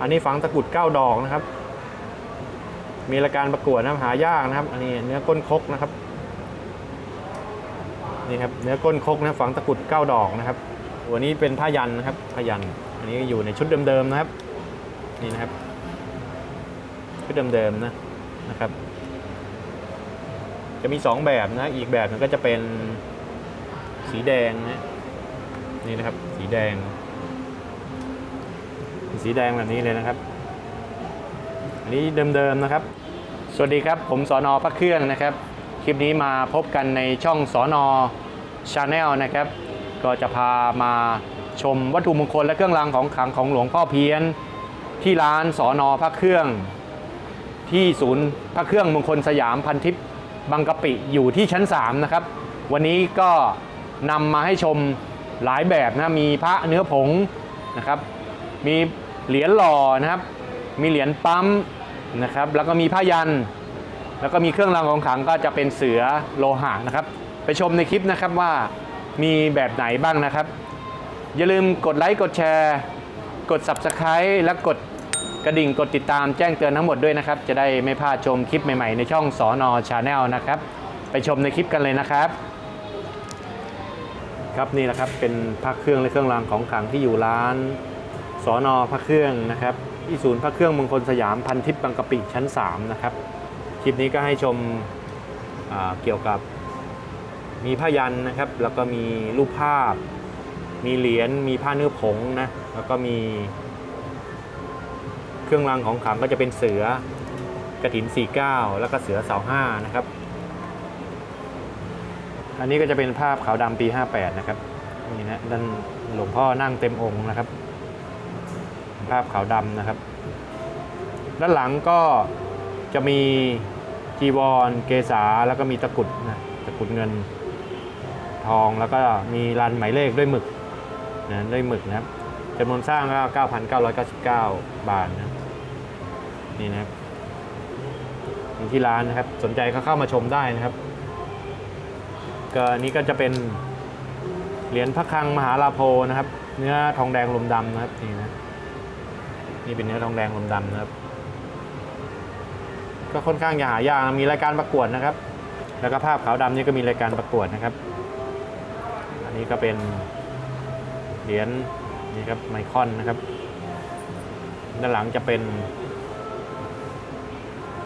อันนี้ฝังตะกุดเก้าดอกนะครับ มีรายการประกวดนะครับหายากนะครับ อันนี้เนื้อก้นคกนะครับ นี่ครับเนื้อก้นคกนะฝังตะกุดเก้าดอกนะครับวันนี้เป็นผ้ายันนะครับผ้ายัน อันนี้อยู่ในชุดเดิมๆนะครับ นี่นะครับ ชุดเดิมๆนะนะครับ จะมีสองแบบนะ อีกแบบหนึงก็จะเป็นสีแดงนะ นี่นะครับ สีแดง สีแดงแบบนี้เลยนะครับ อันนี้เดิมๆนะครับ สวัสดีครับผมสอนอพระเครื่องนะครับ คลิปนี้มาพบกันในช่องสอนอชาแนลนะครับ ก็จะพามาชมวัตถุมงคลและเครื่องรางของขลังของหลวงพ่อเพี้ยน ที่ร้านสอนอพระเครื่อง ที่ศูนย์พระเครื่องมงคลสยามพันทิพย์บางกะปิอยู่ที่ชั้น 3 นะครับ วันนี้ก็นำมาให้ชมหลายแบบนะ มีพระเนื้อผงนะครับ มี เหรียญหล่อนะครับ มีเหรียญปั๊มนะครับ แล้วก็มีผ้ายัน แล้วก็มีเครื่องรางของขลังก็จะเป็นเสือโลหะนะครับ ไปชมในคลิปนะครับว่ามีแบบไหนบ้างนะครับ อย่าลืมกดไลค์กดแชร์ กด Subscribe และกดกระดิ่งกดติดตามแจ้งเตือนทั้งหมดด้วยนะครับ จะได้ไม่พลาดชมคลิปใหม่ๆในช่องสอนอชาแนลนะครับ ไปชมในคลิปกันเลยนะครับ ครับนี่นะครับเป็นพระเครื่องและเครื่องรางของขลังที่อยู่ร้าน สอนอพระเครื่องนะครับ ที่ศูนย์พระเครื่องมงคลสยามพันทิพย์บางกะปิชั้น 3 นะครับ คลิปนี้ก็ให้ชมเกี่ยวกับมีผ้ายันนะครับ แล้วก็มีรูปภาพ มีเหรียญมีผ้าเนื้อผงนะแล้วก็มีเครื่องรางของขลังก็จะเป็นเสือกระถิน 49 แล้วก็เสือเสาห้านะครับ อันนี้ก็จะเป็นภาพขาวดำปี 58 นะครับนี่นะด้านหลวงพ่อนั่งเต็มองค์นะครับ ภาพขาวดำนะครับ ด้านหลังก็จะมีจีวรเกษาแล้วก็มีตะกุดนะตะกุดเงินทองแล้วก็มีรันหมายเลขด้วยหมึกนะด้วยหมึกนะครับจำนวนสร้างก็ 9,999 บาทนะนี่นะครับอยู่ที่ร้านนะครับสนใจก็เข้ามาชมได้นะครับก็นนี้ก็จะเป็นเหรียญพระคลังมหาลาโพนะครับ เนื้อทองแดงลมดำนะครับนี่นะ นี่เป็นเนื้อทองแดงลมดำนะครับ ก็ค่อนข้างจะหายากมีรายการประกวดนะครับ แล้วก็ภาพขาวดำนี่ก็มีรายการประกวดนะครับ อันนี้ก็เป็นเหรียญนี่ครับไมคอนนะครับ ด้านหลังจะเป็น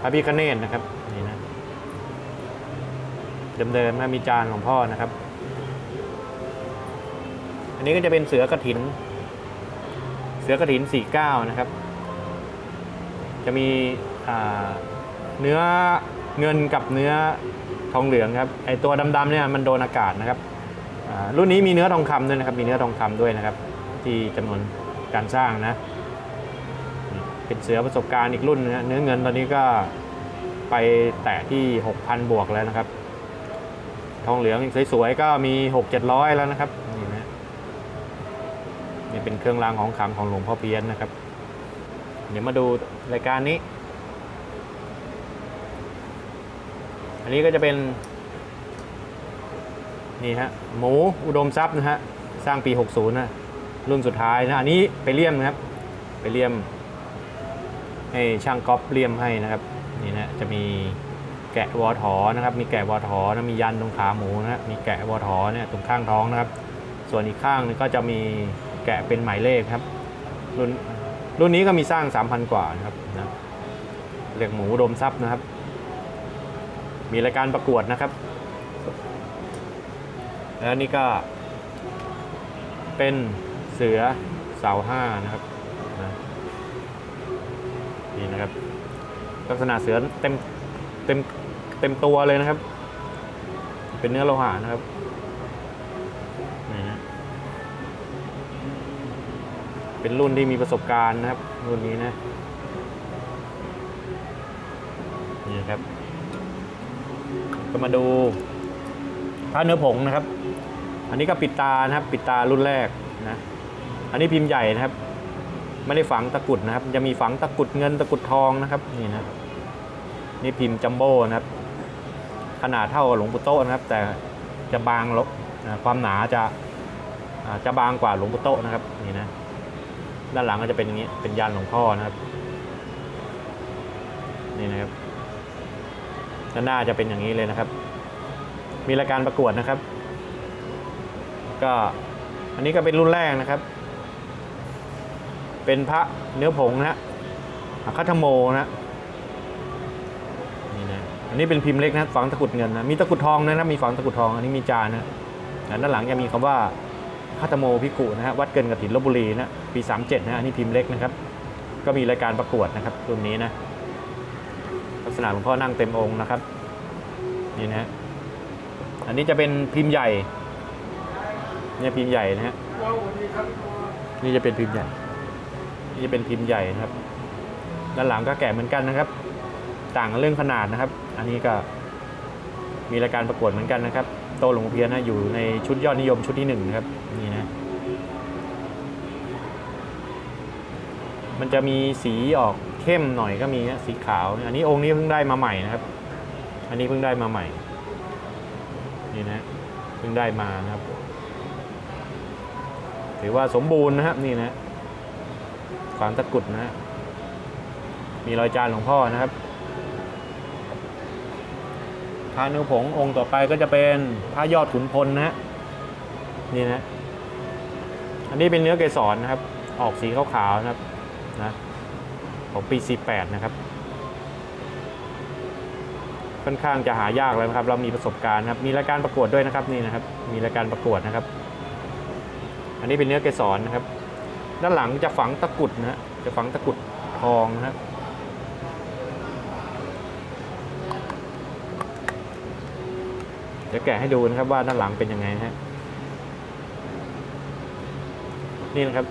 พระพิคเนตนะครับนี่นะเดิมๆนะมีจานของพ่อนะครับ อันนี้ก็จะเป็นเสือกระถิน เสือกระถิน 49 นะครับ จะมีเนื้อเงินกับเนื้อทองเหลืองครับไอตัวดำๆเนี่ยมันโดนอากาศนะครับรุ่นนี้มีเนื้อทองคำด้วยนะครับ มีเนื้อทองคำด้วยนะครับ ที่จำนวนการสร้างนะ เป็นเสือประสบการณ์อีกรุ่นนะเนื้อเงินตอนนี้ก็ไปแตะที่ 6,000 บวกแล้วนะครับ ทองเหลืองสวยๆก็มี 6 7 0 0 แล้วนะครับ เป็นเครื่องรางของขลังของหลวงพ่อเพี้ยนนะครับ เดี๋ยวมาดูรายการนี้ อันนี้ก็จะเป็น นี่ฮะหมูอุดมทรัพย์นะฮะสร้างปี 60นะรุ่นสุดท้ายนะ อันนี้ไปเลี่ยมนะครับ ไปเลี่ยม ให้ช่างก๊อปเลี่ยมให้นะครับ นี่นะจะมีแกะวอถอนะครับ มีแกะวอถอนะมียันตรงขาหมูนะฮะมีแกะวอถอเนี่ยตรงข้างท้องนะครับ ส่วนอีกข้างนึงก็จะมี แกะเป็นหมายเลขครับ รุ่นรุ่นนี้ก็มีสร้าง 3,000 กว่านะครับนะเรียกหมูดมทรัพย์นะครับ มีรายการประกวดนะครับ แล้วนี่ก็ เป็นเสือเสาห้านะครับนะนี่นะครับ ลักษณะเสือเต็มเต็มเต็มตัวเลยนะครับ เป็นเนื้อโลหะนะครับ เป็นรุ่นที่มีประสบการณ์นะครับ รุ่นนี้นะ นี่ครับ ก็มาดูผ้าเนื้อผงนะครับ อันนี้ก็ปิดตานะครับ ปิดตารุ่นแรกนะ อันนี้พิมพ์ใหญ่นะครับ ไม่ได้ฝังตะกุดนะครับ จะมีฝังตะกุดเงินตะกุดทองนะครับ นี่นะ นี่พิมพ์จัมโบ้นะครับ ขนาดเท่ากับหลวงปู่โตนะครับ แต่จะบางลบความหนาจะจะบางกว่าหลวงปู่โตนะครับนี่นะ ด้านหลังก็จะเป็นอย่างนี้เป็นยันหลวงพ่อนะครับ นี่นะครับด้านหน้าจะเป็นอย่างนี้เลยนะครับ มีรายการประกวดนะครับ ก็อันนี้ก็เป็นรุ่นแรกนะครับ เป็นพระเนื้อผงนะฮะอาคัตโมนะฮะนี่นะอันนี้เป็นพิมพ์เล็กนะฝังตะกรุดเงินนะมีตะกรุดทองนะครับมีฝังตะกรุดทอง อันนี้มีจานนะด้านหลังจะมีคำว่า คัตโมพิกุนะฮะวัดเกินกฐินลบบุรีนะปี 37นะฮะอันนี้พิมพ์เล็กนะครับ ก็มีรายการประกวดนะครับรุ่นนี้นะลักษณะหลวงพ่อนั่งเต็มองค์นะครับนี่นะอันนี้จะเป็นพิมพ์ใหญ่เนี่ยพิมพ์ใหญ่นะฮะนี่จะเป็นพิมพ์ใหญ่ นี่จะเป็นพิมพ์ใหญ่นะครับด้านหลังก็แกะเหมือนกันนะครับ ต่างเรื่องขนาดนะครับ อันนี้ก็มีรายการประกวดเหมือนกันนะครับ โตหลวงพ่อเพียนะอยู่ในชุดยอดนิยมชุดที่หนึ่งนะครับนี่นะมันจะมีสีออกเข้มหน่อยก็มีนะสีขาว อันนี้องค์นี้เพิ่งได้มาใหม่นะครับ อันนี้เพิ่งได้มาใหม่นี่นะเพิ่งได้มานะครับ ถือว่าสมบูรณ์นะครับนี่นะฝังตะกรุดนะฮะมีรอยจานหลวงพ่อนะครับ พระเนื้อผงองค์ต่อไปก็จะเป็นพระยอดขุนพลนะฮะนี่นะ อันนี้เป็นเนื้อเกสรนะครับ ออกสีขาวๆนะครับนะของปี 48 นะครับค่อนข้างจะหายากแล้วนะครับ เรามีประสบการณ์ครับ มีรายการประกวดด้วยนะครับนี่นะครับ มีรายการประกวดนะครับ อันนี้เป็นเนื้อเกสรนะครับ ด้านหลังจะฝังตะกุดนะฮะจะฝังตะกุดทองนะครับ เดี๋ยวแกะให้ดูนะครับว่าด้านหลังเป็นยังไงฮะนี่นะครับ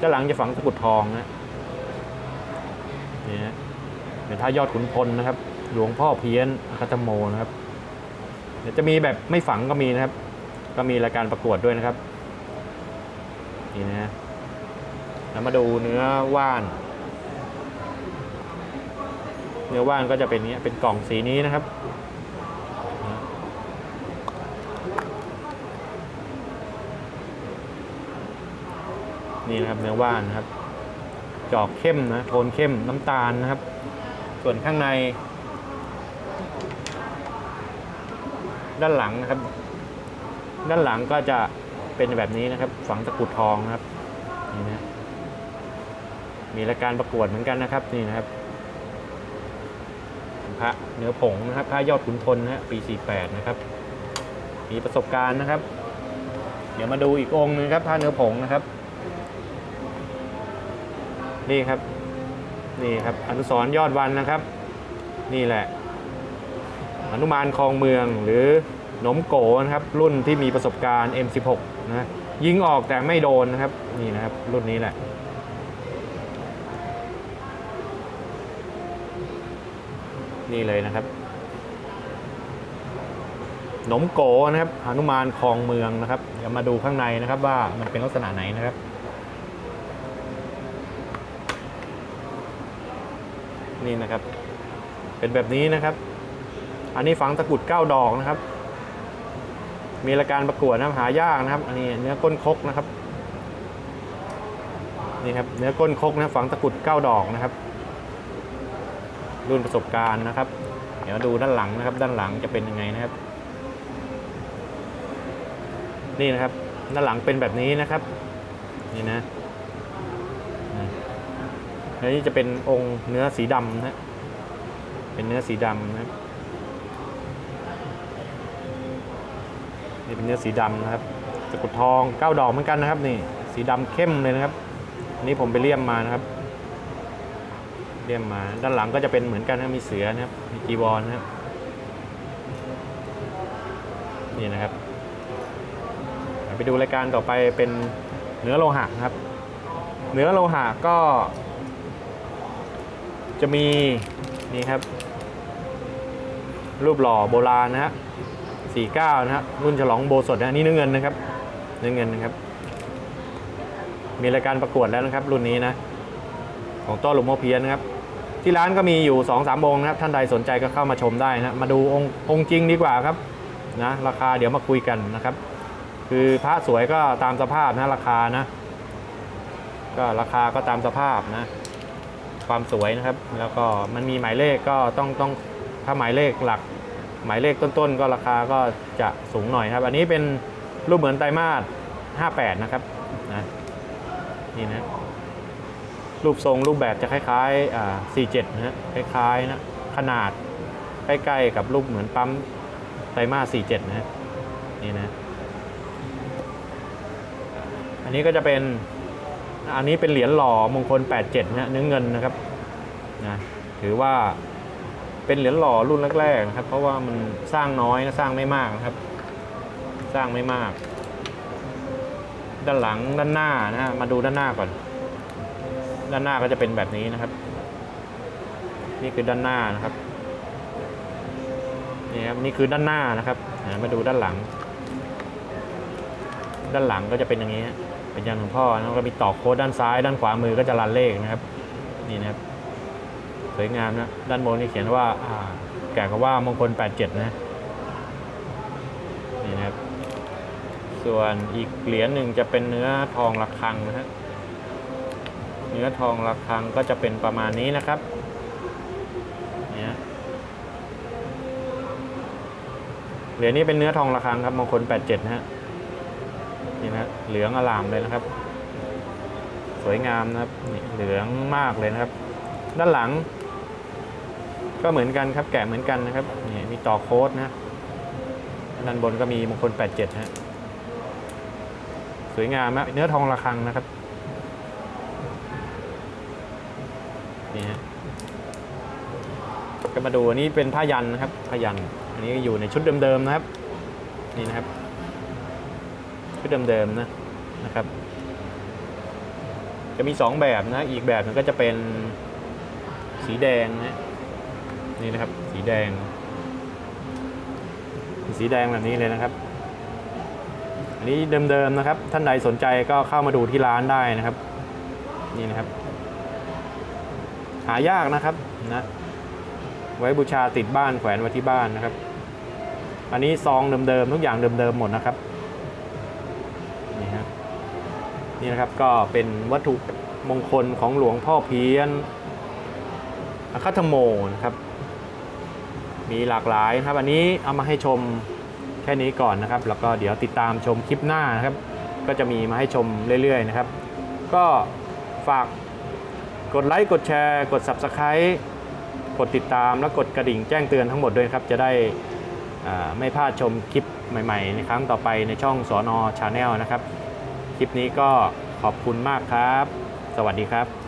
ด้านหลังจะฝังตะกุดทองนะนี่ฮะเป็นท่ายอดขุนพลนะครับ หลวงพ่อเพี้ยนอคัตโมนะครับเดี๋ยวจะมีแบบไม่ฝังก็มีนะครับ ก็มีรายการประกวดด้วยนะครับนี่นะฮะแล้วมาดูเนื้อว่าน เนื้อว่านก็จะเป็นนี้เป็นกล่องสีนี้นะครับ นี่นะครับเนื้อว่านนะครับ จอกเข้มนะโทนเข้มน้ำตาลนะครับ ส่วนข้างใน ด้านหลังนะครับ ด้านหลังก็จะเป็นแบบนี้นะครับ ฝังตะกุดทองนะครับนี่นะมีรายการประกวดเหมือนกันนะครับนี่นะครับพระเนื้อผงนะครับพระยอดขุนพลนะฮะปี 48 นะครับ มีประสบการณ์นะครับ เดี๋ยวมาดูอีกองค์หนึงครับพระเนื้อผงนะครับ นี่ครับ นี่ครับอนุสรยอดวันนะครับ นี่แหละอนุมานคลองเมืองหรือหนมโกนะครับ รุ่นที่มีประสบการณ์ M16 นะยิงออกแต่ไม่โดนนะครับ นี่นะครับ รุ่นนี้แหละนี่เลยนะครับ หนมโกนะครับหนุมานคลองเมืองนะครับ เดี๋ยวมาดูข้างในนะครับว่ามันเป็นลักษณะไหนนะครับ นี่นะครับ เป็นแบบนี้นะครับ อันนี้ฝังตะกุดเก้าดอกนะครับ มีรายการประกวดนะครับหายากนะครับ อันนี้เนื้อก้นคกนะครับนี่ครับเนื้อก้นคกนะฝังตะกุดเก้าดอกนะครับ รุ่นประสบการณ์นะครับ เดี๋ยวดูด้านหลังนะครับ ด้านหลังจะเป็นยังไงนะครับ นี่นะครับ ด้านหลังเป็นแบบนี้นะครับ นี่นะ แล้วนี่จะเป็นองค์เนื้อสีดำนะเป็นเนื้อสีดำนะครับนี่เป็นเนื้อสีดำนะครับตะกุดทองเก้าดอกเหมือนกันนะครับ นี่สีดำเข้มเลยนะครับอันนี้ผมไปเลี่ยมมานะครับเลี่ยมมา ด้านหลังก็จะเป็นเหมือนกันนะมีเสือนะครับมีจีวรนะครับนี่นะครับไปดูรายการต่อไปเป็นเนื้อโลหะนะครับ เนื้อโลหะก็ จะมีนี่ครับ รูปหล่อโบราณนะฮะ49นะฮะรุ่นฉลองโบสถนะนนี้เนื้อเงินนะครับเนื้อเงินนะครับ มีรายการประกวดแล้วนะครับ รุ่นนี้นะ ของโต้หลวงพ่อเพียนนะครับ ที่ร้านก็มีอยู่2อสามองค์นะครับ ท่านใดสนใจก็เข้ามาชมได้นะ มาดูองค์องค์จริงดีกว่าครับนะราคาเดี๋ยวมาคุยกันนะครับ คือพระสวยก็ตามสภาพนะราคานะ ก็ราคาก็ตามสภาพนะ ความสวยนะครับ แล้วก็มันมีหมายเลขก็ต้องต้องถ้าหมายเลขหลัก หมายเลขต้นๆ ก็ราคาก็จะสูงหน่อยครับ อันนี้เป็นรูปเหมือนไตรมาส58 นะครับนะนี่นะรูปทรงรูปแบบจะคล้ายๆอ่า47 นะฮะคล้ายๆนะขนาดใกล้ๆกับรูปเหมือนปั๊มไตรมาส47 นะฮะนี่นะ อันนี้ก็จะเป็น อันนี้เป็นเหรียญหล่อมงคล 87นะฮะเนื้อเงินนะครับนะถือว่าเป็นเหรียญหล่อรุ่นแรกๆนะครับ เพราะว่ามันสร้างน้อยนะสร้างไม่มากนะครับ สร้างไม่มาก ด้านหลังด้านหน้านะฮะมาดูด้านหน้าก่อน ด้านหน้าก็จะเป็นแบบนี้นะครับ นี่คือด้านหน้านะครับนี่ครับนี่คือด้านหน้านะครับมาดูด้านหลัง ด้านหลังก็จะเป็นอย่างนี้ฮะ เป็นยันหลวงพ่อแล้วก็มีตอกโค้ดด้านซ้าย ด้านขวามือก็จะรันเลขนะครับนี่นะครับสวยงามนะด้านบนนี่เขียนว่าอ่าแก่กับว่ามงคล 87 นะนี่นะครับ ส่วนอีกเหรียญหนึ่งจะเป็นเนื้อทองระฆังนะฮะเนื้อทองระฆังก็จะเป็นประมาณนี้นะครับเนี่ยเหรียญนี้เป็นเนื้อทองระฆังครับมงคล 87 นะฮะ เหลืองอลามเลยนะครับ สวยงามนะครับนี่เหลืองมากเลยนะครับ ด้านหลัง ก็เหมือนกันครับแกะเหมือนกันนะครับนี่มีต่อโค้ดนะด้านบนก็มีมงคล 87ฮะสวยงามนะเนื้อทองระฆังนะครับนี่ฮะก็มาดูอันนี้เป็นผ้ายันนะครับผ้ายัน อันนี้อยู่ในชุดเดิมๆนะครับ นี่นะครับชุดเดิมๆนะ นะครับ จะมี 2 แบบนะ อีกแบบนึงก็จะเป็นสีแดงนะนี่นะครับ สีแดง สีแดงแบบนี้เลยนะครับ อันนี้เดิมๆนะครับ ท่านใดสนใจก็เข้ามาดูที่ร้านได้นะครับ นี่นะครับ หายากนะครับนะไว้บูชาติดบ้านแขวนไว้ที่บ้านนะครับ อันนี้ซองเดิมๆทุกอย่างเดิมๆหมดนะครับ นี่ฮะ นี่นะครับก็เป็นวัตถุมงคลของหลวงพ่อเพี้ยนอคัตโมนะครับ มีหลากหลายนะครับ อันนี้เอามาให้ชมแค่นี้ก่อนนะครับ แล้วก็เดี๋ยวติดตามชมคลิปหน้านะครับ ก็จะมีมาให้ชมเรื่อยๆนะครับ ก็ฝากกดไลค์กดแชร์กด Subscribe กดติดตามและกดกระดิ่งแจ้งเตือนทั้งหมดด้วยครับ จะได้ไม่พลาดชมคลิปใหม่ ๆ ในครั้งต่อไปในช่องสอนอชาแนลนะครับ ลิปนี้ก็ขอบคุณมากครับ สวัสดีครับ